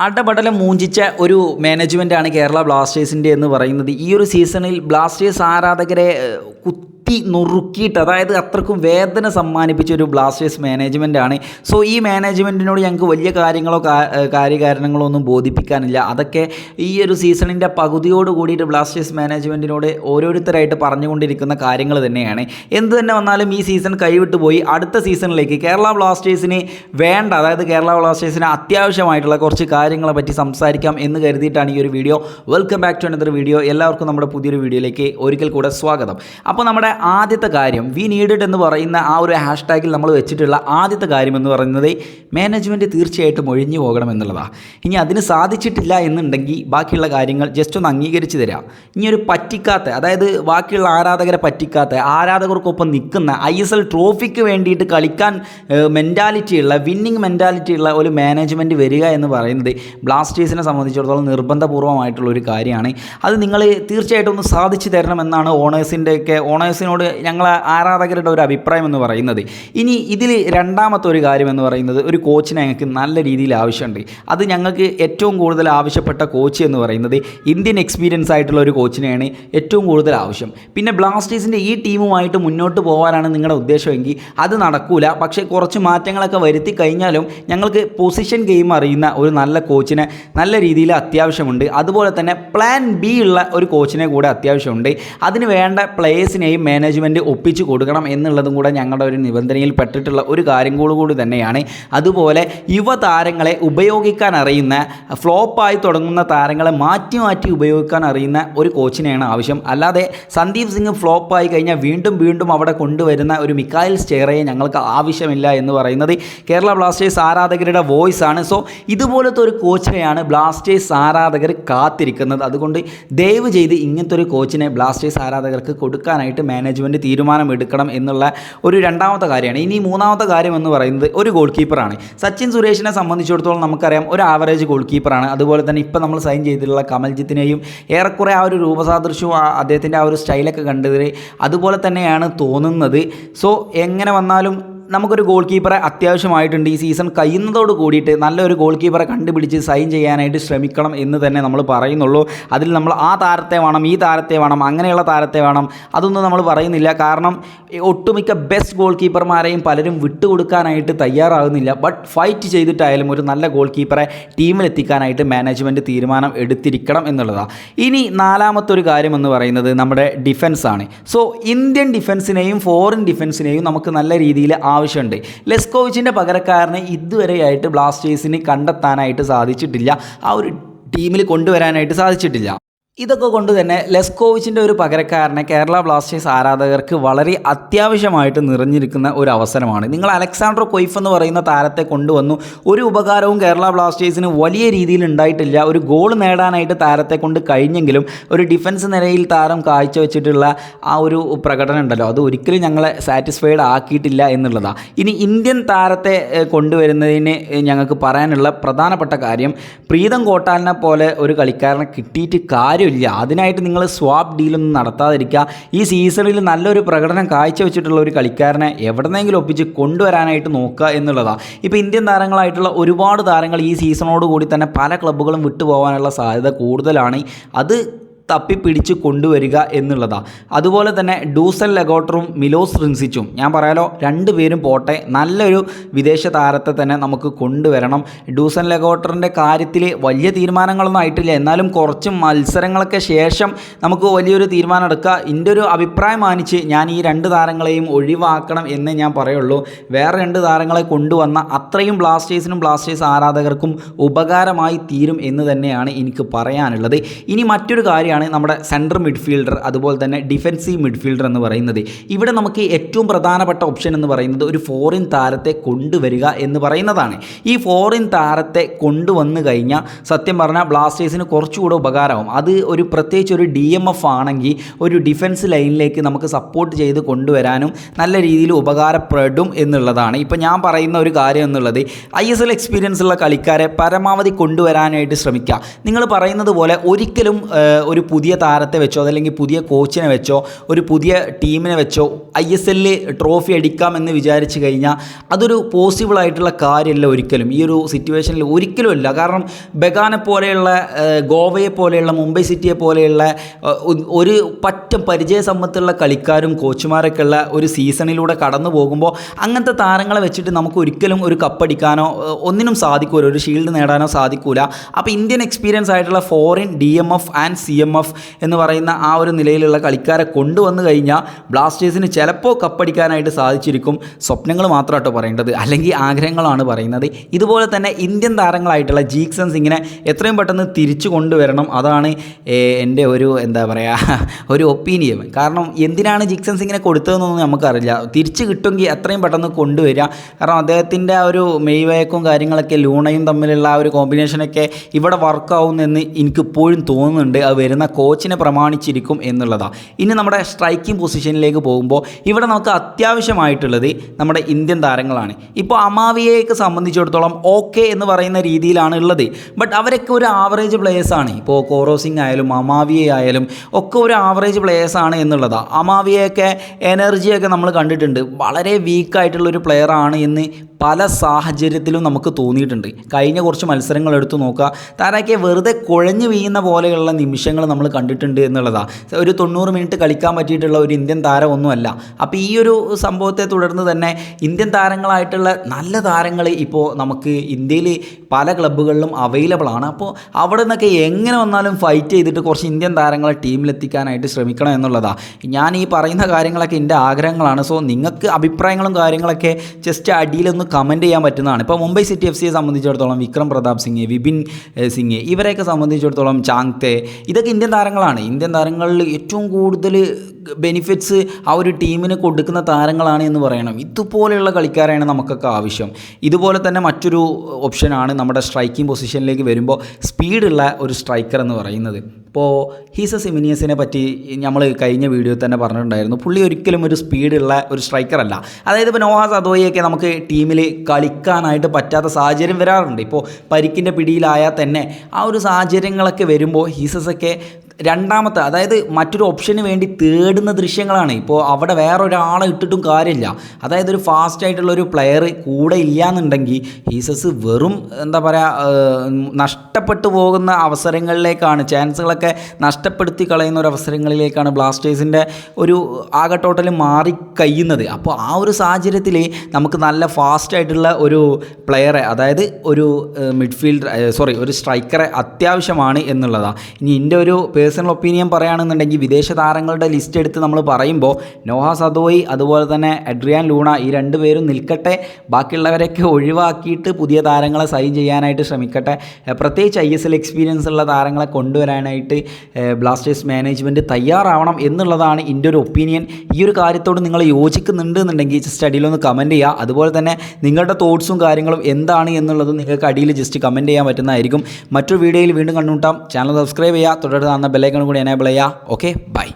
അടപടലം മൂഞ്ചിച്ച ഒരു മാനേജ്മെന്റാണ് കേരള ബ്ലാസ്റ്റേഴ്സിന്റെ എന്ന് പറയുന്നത്. ഈ ഒരു സീസണിൽ ബ്ലാസ്റ്റേഴ്സ് ആരാധകരെ ഏഹ്, കുത്തി നുറുക്കിയിട്ട് അതായത് അത്രക്കും വേദന സമ്മാനിപ്പിച്ച ഒരു ബ്ലാസ്റ്റേഴ്സ് മാനേജ്മെന്റാണ് സോ ഈ മാനേജ്മെന്റിനോട് ഞങ്ങൾക്ക് വലിയ കാര്യങ്ങളോ കാര്യകാരണങ്ങളോ ഒന്നും ബോധിപ്പിക്കാനില്ല. അതൊക്കെ ഈ ഒരു സീസണിന്റെ പകുതിയോട് കൂടിയിട്ട് ബ്ലാസ്റ്റേഴ്സ് മാനേജ്മെന്റിനോട് ഓരോരുത്തരായിട്ട് പറഞ്ഞുകൊണ്ടിരിക്കുന്ന കാര്യങ്ങൾ തന്നെയാണ്. എന്ത് തന്നെ വന്നാലും ഈ സീസൺ കൈവിട്ട് പോയി. അടുത്ത സീസണിലേക്ക് കേരള ബ്ലാസ്റ്റേഴ്സിന് വേണ്ട അതായത് കേരള ബ്ലാസ്റ്റേഴ്സിന് അത്യാവശ്യമായിട്ടുള്ള കുറച്ച് കാര്യങ്ങളെ പറ്റി സംസാരിക്കാം എന്ന് കരുതിയിട്ടാണ് ഈ ഒരു video welcome back to another video എല്ലാവർക്കും നമ്മുടെ പുതിയൊരു വീഡിയോയിലേക്ക് ഒരിക്കൽ കൂടെ സ്വാഗതം. അപ്പോൾ നമ്മുടെ ആദ്യത്തെ കാര്യം വി നീഡഡ് എന്ന് പറയുന്ന ആ ഒരു ഹാഷ് ടാഗിൽ നമ്മൾ വെച്ചിട്ടുള്ള ആദ്യത്തെ കാര്യം എന്ന് പറയുന്നത് മാനേജ്മെന്റ് തീർച്ചയായിട്ടും ഒഴിഞ്ഞു പോകണം എന്നുള്ളതാണ് ഇനി അതിന് സാധിച്ചിട്ടില്ല എന്നുണ്ടെങ്കിൽ ബാക്കിയുള്ള കാര്യങ്ങൾ ജസ്റ്റ് ഒന്ന് അംഗീകരിച്ച് തരാം. ഇനി ഒരു പറ്റിക്കാത്ത അതായത് ബാക്കിയുള്ള ആരാധകരെ പറ്റിക്കാത്ത ആരാധകർക്കൊപ്പം നിൽക്കുന്ന ഐ എസ് എൽ ട്രോഫിക്ക് വേണ്ടിയിട്ട് കളിക്കാൻ മെന്റാലിറ്റി ഉള്ള വിന്നിങ് മെന്റാലിറ്റി ഉള്ള ഒരു മാനേജ്മെന്റ് വരിക എന്ന് പറയുന്നത് ബ്ലാസ്റ്റേഴ്സിനെ സംബന്ധിച്ചിടത്തോളം നിർബന്ധപൂർവമായിട്ടുള്ള ഒരു കാര്യമാണ്. അത് നിങ്ങൾ തീർച്ചയായിട്ടും ഒന്ന് സാധിച്ചു തരണമെന്നാണ് ഓണേഴ്സിന്റെയൊക്കെ ഓണേഴ്സിനോട് ഞങ്ങൾ ആരാധകരുടെ ഒരു അഭിപ്രായം എന്ന് പറയുന്നത്. ഇനി ഇതിൽ രണ്ടാമത്തെ ഒരു കാര്യം എന്ന് പറയുന്നത് ഒരു കോച്ചിനെ ഞങ്ങൾക്ക് നല്ല രീതിയിൽ ആവശ്യമുണ്ട്. അത് ഞങ്ങൾക്ക് ഏറ്റവും കൂടുതൽ ആവശ്യപ്പെട്ട കോച്ച് എന്ന് പറയുന്നത് ഇന്ത്യൻ എക്സ്പീരിയൻസ് ആയിട്ടുള്ള ഒരു കോച്ചിനെയാണ് ഏറ്റവും കൂടുതൽ ആവശ്യം. പിന്നെ ബ്ലാസ്റ്റേഴ്സിന്റെ ഈ ടീമുമായിട്ട് മുന്നോട്ട് പോകാനാണ് നിങ്ങളുടെ ഉദ്ദേശമെങ്കിൽ അത് നടക്കൂല. പക്ഷേ കുറച്ച് മാറ്റങ്ങളൊക്കെ വരുത്തി കഴിഞ്ഞാലും ഞങ്ങൾക്ക് പൊസിഷൻ ഗെയിം അറിയുന്ന ഒരു നല്ല കോച്ചിനെ നല്ല രീതിയിൽ അത്യാവശ്യമുണ്ട്. അതുപോലെ തന്നെ പ്ലാൻ ബി ഉള്ള ഒരു കോച്ചിനെ കൂടെ അത്യാവശ്യമുണ്ട്. അതിന് വേണ്ട പ്ലേയേഴ്സിനെയും മാനേജ്മെന്റ് ഒപ്പിച്ച് കൊടുക്കണം എന്നുള്ളതും കൂടെ ഞങ്ങളുടെ ഒരു നിബന്ധനയിൽ പെട്ടിട്ടുള്ള ഒരു കാര്യം കൂടി തന്നെയാണ്. അതുപോലെ യുവതാരങ്ങളെ ഉപയോഗിക്കാൻ അറിയുന്ന ഫ്ലോപ്പായി തുടങ്ങുന്ന താരങ്ങളെ മാറ്റി മാറ്റി ഉപയോഗിക്കാൻ അറിയുന്ന ഒരു കോച്ചിനെയാണ് ആവശ്യം. അല്ലാതെ സന്ദീപ് സിംഗ് ഫ്ലോപ്പായി കഴിഞ്ഞാൽ വീണ്ടും വീണ്ടും അവിടെ കൊണ്ടുവരുന്ന ഒരു മിക്കായിൽ സ്റ്റേറയെ ഞങ്ങൾക്ക് ആവശ്യമില്ല എന്ന് പറയുന്നത് കേരള ബ്ലാസ്റ്റേഴ്സ് ആരാധകരുടെ വോയിസ് ആണ്. സോ ഇതുപോലത്തെ ഒരു കോച്ചിനെയാണ് ബ്ലാസ്റ്റേഴ്സ് ആരാധകർ കാത്തിരിക്കുന്നത്. അതുകൊണ്ട് ദയവ് ചെയ്ത് ഇങ്ങനത്തെ ഒരു കോച്ചിനെ ബ്ലാസ്റ്റേഴ്സ് ആരാധകർക്ക് കൊടുക്കാനായിട്ട് മാനേജ്മെന്റ് തീരുമാനമെടുക്കണം എന്നുള്ള ഒരു രണ്ടാമത്തെ കാര്യമാണ്. ഇനി മൂന്നാമത്തെ കാര്യം എന്ന് പറയുന്നത് ഒരു ഗോൾ കീപ്പറാണ് സച്ചിൻ സുരേഷിനെ സംബന്ധിച്ചിടത്തോളം നമുക്കറിയാം ഒരു ആവറേജ് ഗോൾ കീപ്പറാണ് അതുപോലെ തന്നെ ഇപ്പം നമ്മൾ സൈൻ ചെയ്തിട്ടുള്ള കമൽജിത്തിനെയും ഏറെക്കുറെ ആ ഒരു രൂപസാദൃശ്യവും അദ്ദേഹത്തിന്റെ ആ ഒരു സ്റ്റൈലൊക്കെ കണ്ടതിൽ അതുപോലെ തന്നെയാണ് തോന്നുന്നത്. സോ എങ്ങനെ വന്നാലും നമുക്കൊരു ഗോൾ കീപ്പറെ അത്യാവശ്യമായിട്ടുണ്ട് ഈ സീസൺ കഴിയുന്നതോട് കൂടിയിട്ട് നല്ലൊരു ഗോൾ കീപ്പറെ കണ്ടുപിടിച്ച് സൈൻ ചെയ്യാനായിട്ട് ശ്രമിക്കണം എന്ന് തന്നെ നമ്മൾ പറയുന്നുള്ളൂ. അതിൽ നമ്മൾ ആ താരത്തെ വേണം ഈ താരത്തെ വേണം അങ്ങനെയുള്ള താരത്തെ വേണം അതൊന്നും നമ്മൾ പറയുന്നില്ല. കാരണം ഒട്ടുമിക്ക ബെസ്റ്റ് ഗോൾ കീപ്പർമാരെയും പലരും വിട്ടുകൊടുക്കാനായിട്ട് തയ്യാറാകുന്നില്ല. ബട്ട് ഫൈറ്റ് ചെയ്തിട്ടായാലും ഒരു നല്ല ഗോൾ കീപ്പറെ ടീമിലെത്തിക്കാനായിട്ട് മാനേജ്മെന്റ് തീരുമാനം എടുത്തിരിക്കണം എന്നുള്ളതാണ് ഇനി നാലാമത്തെ ഒരു കാര്യം എന്ന് പറയുന്നത് നമ്മുടെ ഡിഫൻസാണ് സോ ഇന്ത്യൻ ഡിഫൻസിനെയും ഫോറിൻ ഡിഫൻസിനെയും നമുക്ക് നല്ല രീതിയിൽ ആവശ്യമുണ്ട്. ലെസ്കോവിച്ചിന്റെ പകരക്കാരനെ ഇതുവരെയായിട്ട് ബ്ലാസ്റ്റേഴ്സിന് കണ്ടെത്താനായിട്ട് സാധിച്ചിട്ടില്ല. ആ ഒരു ടീമിൽ കൊണ്ടുവരാനായിട്ട് സാധിച്ചിട്ടില്ല. ഇതൊക്കെ കൊണ്ട് തന്നെ ലെസ്കോവിച്ചിന്റെ ഒരു പകരക്കാരനെ കേരള ബ്ലാസ്റ്റേഴ്സ് ആരാധകർക്ക് വളരെ അത്യാവശ്യമായിട്ട് നിറഞ്ഞിരിക്കുന്ന ഒരു അവസരമാണ്. നിങ്ങൾ അലക്സാണ്ടർ കൊയ്ഫ് എന്ന് പറയുന്ന താരത്തെ കൊണ്ടുവന്നു. ഒരു ഉപകാരവും കേരള ബ്ലാസ്റ്റേഴ്സിന് വലിയ രീതിയിൽ ഉണ്ടായിട്ടില്ല. ഒരു ഗോൾ നേടാനായിട്ട് താരത്തെ കൊണ്ട് കഴിഞ്ഞെങ്കിലും ഒരു ഡിഫൻസ് നിലയിൽ താരം കാഴ്ചവെച്ചിട്ടുള്ള ആ ഒരു പ്രകടനം ഉണ്ടല്ലോ. അത് ഒരിക്കലും ഞങ്ങളെ സാറ്റിസ്ഫൈഡ് ആക്കിയിട്ടില്ല എന്നുള്ളതാണ് ഇനി ഇന്ത്യൻ താരത്തെ കൊണ്ടുവരുന്നതിന് ഞങ്ങൾക്ക് പറയാനുള്ള പ്രധാനപ്പെട്ട കാര്യം പ്രീതം കോട്ടാലിനെ പോലെ ഒരു കളിക്കാരനെ കിട്ടിയിട്ട് കാര്യമില്ല അതിനായിട്ട് നിങ്ങൾ സ്വാപ്പ് ഡീലൊന്നും നടത്താതിരിക്കുക. ഈ സീസണിൽ നല്ലൊരു പ്രകടനം കാഴ്ചവെച്ചിട്ടുള്ള ഒരു കളിക്കാരനെ എവിടെന്നെങ്കിലും ഒപ്പിച്ച് കൊണ്ടുവരാനായിട്ട് നോക്കുക എന്നുള്ളതാണ് ഇപ്പോൾ ഇന്ത്യൻ താരങ്ങളായിട്ടുള്ള ഒരുപാട് താരങ്ങൾ ഈ സീസണോട് കൂടി തന്നെ പല ക്ലബ്ബുകളും വിട്ടുപോകാനുള്ള സാധ്യത കൂടുതലാണ്. അത് തപ്പിപ്പിടിച്ച് കൊണ്ടുവരിക എന്നുള്ളതാണ് അതുപോലെ തന്നെ ഡൂസൽ ലഗോട്ടറും മിലോസ് റിൻസിച്ചും. ഞാൻ പറയാലോ രണ്ട് പേരും പോട്ടെ നല്ലൊരു വിദേശ താരത്തെ തന്നെ നമുക്ക് കൊണ്ടുവരണം. ഡൂസൻ ലഗോട്ടറിന്റെ കാര്യത്തിൽ വലിയ തീരുമാനങ്ങളൊന്നും ആയിട്ടില്ല. എന്നാലും കുറച്ച് മത്സരങ്ങളൊക്കെ ശേഷം നമുക്ക് വലിയൊരു തീരുമാനം എടുക്കുക എന്റെ ഒരു അഭിപ്രായം മാനിച്ച് ഞാൻ ഈ രണ്ട് താരങ്ങളെയും ഒഴിവാക്കണം എന്നേ ഞാൻ പറയുള്ളൂ. വേറെ രണ്ട് താരങ്ങളെ കൊണ്ടുവന്ന അത്രയും ബ്ലാസ്റ്റേഴ്സിനും ബ്ലാസ്റ്റേഴ്സ് ആരാധകർക്കും ഉപകാരമായി തീരും എന്ന് തന്നെയാണ് എനിക്ക് പറയാനുള്ളത്. ഇനി മറ്റൊരു കാര്യമാണ് നമ്മുടെ സെൻട്രൽ മിഡ്ഫീൽഡർ അതുപോലെ തന്നെ ഡിഫൻസീവ് മിഡ്ഫീൽഡർ എന്ന് പറയുന്നത്. ഇവിടെ നമുക്ക് ഏറ്റവും പ്രധാനപ്പെട്ട ഓപ്ഷൻ എന്ന് പറയുന്നത് ഒരു ഫോറിൻ താരത്തെ കൊണ്ടുവരിക എന്ന് പറയുന്നതാണ്. ഈ ഫോറിൻ താരത്തെ കൊണ്ടുവന്നു കഴിഞ്ഞാൽ സത്യം പറഞ്ഞാൽ ബ്ലാസ്റ്റേഴ്സിന് കുറച്ചുകൂടെ ഉപകാരമാവും. അത് ഒരു പ്രത്യേകിച്ച് ഒരു ഡി എം എഫ് ആണെങ്കിൽ ഒരു ഡിഫൻസ് ലൈനിലേക്ക് നമുക്ക് സപ്പോർട്ട് ചെയ്ത് കൊണ്ടുവരാനും നല്ല രീതിയിൽ ഉപകാരപ്പെടും എന്നുള്ളതാണ്. ഇപ്പം ഞാൻ പറയുന്ന ഒരു കാര്യം എന്നുള്ളത് ഐ എസ് എൽ എക്സ്പീരിയൻസ് ഉള്ള കളിക്കാരെ പരമാവധി കൊണ്ടുവരാനായിട്ട് ശ്രമിക്കുക. നിങ്ങൾ പറയുന്നത് പോലെ ഒരിക്കലും ഒരു പുതിയ താരത്തെ വെച്ചോ അതല്ലെങ്കിൽ പുതിയ കോച്ചിനെ വെച്ചോ ഒരു പുതിയ ടീമിനെ വെച്ചോ ഐ എസ് എല്ലിൽ ട്രോഫി അടിക്കാം എന്ന് വിചാരിച്ചു കഴിഞ്ഞാൽ അതൊരു പോസിബിളായിട്ടുള്ള കാര്യമല്ല ഒരിക്കലും. ഈ ഒരു സിറ്റുവേഷനിൽ ഒരിക്കലും ഇല്ല. കാരണം ബഗാനെ പോലെയുള്ള ഗോവയെ പോലെയുള്ള മുംബൈ സിറ്റിയെ പോലെയുള്ള ഒരു പറ്റം പരിചയസമ്പത്തുള്ള കളിക്കാരും കോച്ചുമാരൊക്കെ ഉള്ള ഒരു സീസണിലൂടെ കടന്നു പോകുമ്പോൾ അങ്ങനത്തെ താരങ്ങളെ വെച്ചിട്ട് നമുക്ക് ഒരിക്കലും ഒരു കപ്പടിക്കാനോ ഒന്നിനും സാധിക്കൂല. ഒരു ഷീൽഡ് നേടാനോ സാധിക്കൂല. അപ്പോൾ ഇന്ത്യൻ എക്സ്പീരിയൻസ് ആയിട്ടുള്ള foreign D M F and C M എന്ന് പറയുന്ന ആ ഒരു നിലയിലുള്ള കളിക്കാരെ കൊണ്ടുവന്നു കഴിഞ്ഞാൽ ബ്ലാസ്റ്റേഴ്സിന് ചിലപ്പോൾ കപ്പടിക്കാനായിട്ട് സാധിച്ചിരിക്കും. സ്വപ്നങ്ങൾ മാത്രമാട്ടോ പറയേണ്ടത്. അല്ലെങ്കിൽ ആഗ്രഹങ്ങളാണ് പറയുന്നത്. ഇതുപോലെ തന്നെ ഇന്ത്യൻ താരങ്ങളായിട്ടുള്ള ജീക്സൺ സിങ്ങിനെ എത്രയും പെട്ടെന്ന് തിരിച്ചു കൊണ്ടുവരണം. അതാണ് എന്റെ ഒരു എന്താ പറയുക ഒരു ഒപ്പീനിയൻ. കാരണം എന്തിനാണ് ജിക്സൺ സിങ്ങിനെ കൊടുത്തതെന്നൊന്നും നമുക്കറിയില്ല. തിരിച്ച് കിട്ടുമെങ്കിൽ എത്രയും പെട്ടെന്ന് കൊണ്ടുവരിക കാരണം അദ്ദേഹത്തിന്റെ ആ ഒരു മെയ്വയക്കും കാര്യങ്ങളൊക്കെ ലൂണയും തമ്മിലുള്ള ആ ഒരു കോമ്പിനേഷനൊക്കെ ഇവിടെ വർക്കാവുന്നെന്ന് എനിക്കിപ്പോഴും തോന്നുന്നുണ്ട്. അത് വരുന്ന കോച്ചിനെ പ്രമാണിച്ചിരിക്കും എന്നുള്ളതാണ് ഇനി നമ്മുടെ സ്ട്രൈക്കിംഗ് പൊസിഷനിലേക്ക് പോകുമ്പോൾ ഇവിടെ നമുക്ക് അത്യാവശ്യമായിട്ടുള്ളത് നമ്മുടെ ഇന്ത്യൻ താരങ്ങളാണ്. ഇപ്പോൾ അമാവിയയൊക്കെ സംബന്ധിച്ചിടത്തോളം ഓക്കെ എന്ന് പറയുന്ന രീതിയിലാണ് ഉള്ളത്. ബട്ട് അവരൊക്കെ ഒരു ആവറേജ് പ്ലേയേഴ്സാണ് ഇപ്പോൾ കോറോ ആയാലും അമാവിയ ആയാലും ഒക്കെ ഒരു ആവറേജ് പ്ലേയേഴ്സാണ് എന്നുള്ളതാണ് അമാവിയൊക്കെ എനർജിയൊക്കെ നമ്മൾ കണ്ടിട്ടുണ്ട്. വളരെ വീക്കായിട്ടുള്ളൊരു പ്ലെയർ ആണ് എന്ന് പല സാഹചര്യത്തിലും നമുക്ക് തോന്നിയിട്ടുണ്ട്. കഴിഞ്ഞ കുറച്ച് മത്സരങ്ങൾ എടുത്തു നോക്കുക. താരൊക്കെ വെറുതെ കുഴഞ്ഞു വീഴുന്ന പോലെയുള്ള നിമിഷങ്ങൾ നമ്മൾ കണ്ടിട്ടുണ്ട് എന്നുള്ളതാണ് ഒരു തൊണ്ണൂറ് മിനിറ്റ് കളിക്കാൻ പറ്റിയിട്ടുള്ള ഒരു ഇന്ത്യൻ താരം ഒന്നുമല്ല. അപ്പോൾ ഈ ഒരു സംഭവത്തെ തുടർന്ന് തന്നെ ഇന്ത്യൻ താരങ്ങളായിട്ടുള്ള നല്ല താരങ്ങൾ ഇപ്പോൾ നമുക്ക് ഇന്ത്യയിൽ പല ക്ലബ്ബുകളിലും അവൈലബിൾ ആണ്. അപ്പോൾ അവിടെ നിന്നൊക്കെ എങ്ങനെ വന്നാലും ഫൈറ്റ് ചെയ്തിട്ട് കുറച്ച് ഇന്ത്യൻ താരങ്ങളെ ടീമിലെത്തിക്കാനായിട്ട് ശ്രമിക്കണം എന്നുള്ളതാണ് ഞാൻ ഈ പറയുന്ന കാര്യങ്ങളൊക്കെ എന്റെ ആഗ്രഹങ്ങളാണ്. സോ നിങ്ങൾക്ക് അഭിപ്രായങ്ങളും കാര്യങ്ങളൊക്കെ ജസ്റ്റ് അടിയിലൊന്ന് കമന്റ് ചെയ്യാൻ പറ്റുന്നതാണ്. ഇപ്പോൾ മുംബൈ സിറ്റി എഫ് സിയെ സംബന്ധിച്ചിടത്തോളം വിക്രം പ്രതാപ് സിംഗ് വിപിൻ സിംഗ് ഇവരെയൊക്കെ സംബന്ധിച്ചിടത്തോളം ചാങ്തെ. ഇതൊക്കെ ഇന്ത്യൻ താരങ്ങളാണ്. ഇന്ത്യൻ താരങ്ങളിൽ ഏറ്റവും കൂടുതൽ ബെനിഫിറ്റ്സ് ആ ഒരു ടീമിന് കൊടുക്കുന്ന താരങ്ങളാണ് എന്ന് പറയണം. ഇതുപോലെയുള്ള കളിക്കാരാണ് നമുക്കൊക്കെ ആവശ്യം. ഇതുപോലെ തന്നെ മറ്റൊരു ഓപ്ഷനാണ് നമ്മുടെ സ്ട്രൈക്കിംഗ് പൊസിഷനിലേക്ക് വരുമ്പോൾ സ്പീഡുള്ള ഒരു സ്ട്രൈക്കർ എന്ന് പറയുന്നത്. ഇപ്പോൾ ഹീസ സിമിനിയസിനെ പറ്റി നമ്മൾ കഴിഞ്ഞ വീഡിയോ തന്നെ പറഞ്ഞിട്ടുണ്ടായിരുന്നു. പുള്ളി ഒരിക്കലും ഒരു സ്പീഡുള്ള ഒരു സ്ട്രൈക്കറല്ല അതായത് ഇപ്പോൾ നോഹാസ് അദോയൊക്കെ നമുക്ക് ടീമിൽ കളിക്കാനായിട്ട് പറ്റാത്ത സാഹചര്യം വരാറുണ്ട്. ഇപ്പോൾ പരിക്കിന്റെ പിടിയിലായാൽ തന്നെ ആ ഒരു സാഹചര്യങ്ങളൊക്കെ വരുമ്പോൾ ഹീസസൊക്കെ രണ്ടാമത്തെ അതായത് മറ്റൊരു ഓപ്ഷന് വേണ്ടി തേടുന്ന ദൃശ്യങ്ങളാണ്. ഇപ്പോൾ അവിടെ വേറെ ഒരാളെ ഇട്ടിട്ടും കാര്യമില്ല. അതായത് ഒരു ഫാസ്റ്റ് ആയിട്ടുള്ള ഒരു പ്ലെയർ കൂടെ ഇല്ലയെന്നുണ്ടെങ്കിൽ ഹീസസ് വെറും എന്താ പറയുക നഷ്ടപ്പെട്ടു പോകുന്ന അവസരങ്ങളിലേക്കാണ് ചാൻസുകളൊക്കെ നഷ്ടപ്പെടുത്തി കളയുന്ന ഒരു അവസരങ്ങളിലേക്കാണ് ബ്ലാസ്റ്റേഴ്സിന്റെ ഒരു ആകെ ടോട്ടൽ മാറി കഴിയുന്നത്. അപ്പോൾ ആ ഒരു സാഹചര്യത്തിൽ നമുക്ക് നല്ല ഫാസ്റ്റ് ആയിട്ടുള്ള ഒരു പ്ലെയറെ അതായത് ഒരു മിഡ്ഫീൽഡർ സോറി ഒരു സ്ട്രൈക്കറെ അത്യാവശ്യമാണ് എന്നുള്ളതാണ് ഇനി എന്റെ ഒരു പേഴ്സണൽ ഒപ്പീനിയൻ പറയുകയാണെന്നുണ്ടെങ്കിൽ വിദേശ താരങ്ങളുടെ ലിസ്റ്റ് എടുത്ത് നമ്മൾ പറയുമ്പോൾ നോഹ സദോയി അതുപോലെ തന്നെ അഡ്രിയാൻ ലൂണ ഈ രണ്ട് പേരും നിൽക്കട്ടെ. ബാക്കിയുള്ളവരൊക്കെ ഒഴിവാക്കിയിട്ട് പുതിയ താരങ്ങളെ സൈൻ ചെയ്യാനായിട്ട് ശ്രമിക്കട്ടെ. പ്രത്യേകിച്ച് ഐ എസ് എൽ എക്സ്പീരിയൻസ് ഉള്ള താരങ്ങളെ കൊണ്ടുവരാനായിട്ട് ബ്ലാസ്റ്റേഴ്സ് മാനേജ്മെന്റ് തയ്യാറാവണം എന്നുള്ളതാണ് എന്റെ ഒരു ഒപ്പീനിയൻ. ഈ ഒരു കാര്യത്തോട് നിങ്ങൾ യോജിക്കുന്നുണ്ട് എന്നുണ്ടെങ്കിൽ ജസ്റ്റ് അടിയിലൊന്ന് കമന്റ് ചെയ്യുക. അതുപോലെ തന്നെ നിങ്ങളുടെ തോട്ട്സും കാര്യങ്ങളും എന്താണ് എന്നുള്ളത് നിങ്ങൾക്ക് അടിയിൽ ജസ്റ്റ് കമന്റ് ചെയ്യാൻ പറ്റുന്നതായിരിക്കും. മറ്റൊരു വീഡിയോയിൽ വീണ്ടും കണ്ടുമുട്ടാം. ചാനൽ സബ്സ്ക്രൈബ് ചെയ്യുക. തുടർന്ന് തന്ന ബെല്ലൈക്കൺ കൂടി എനേബിൾ ചെയ്യുക ഓക്കെ ബൈ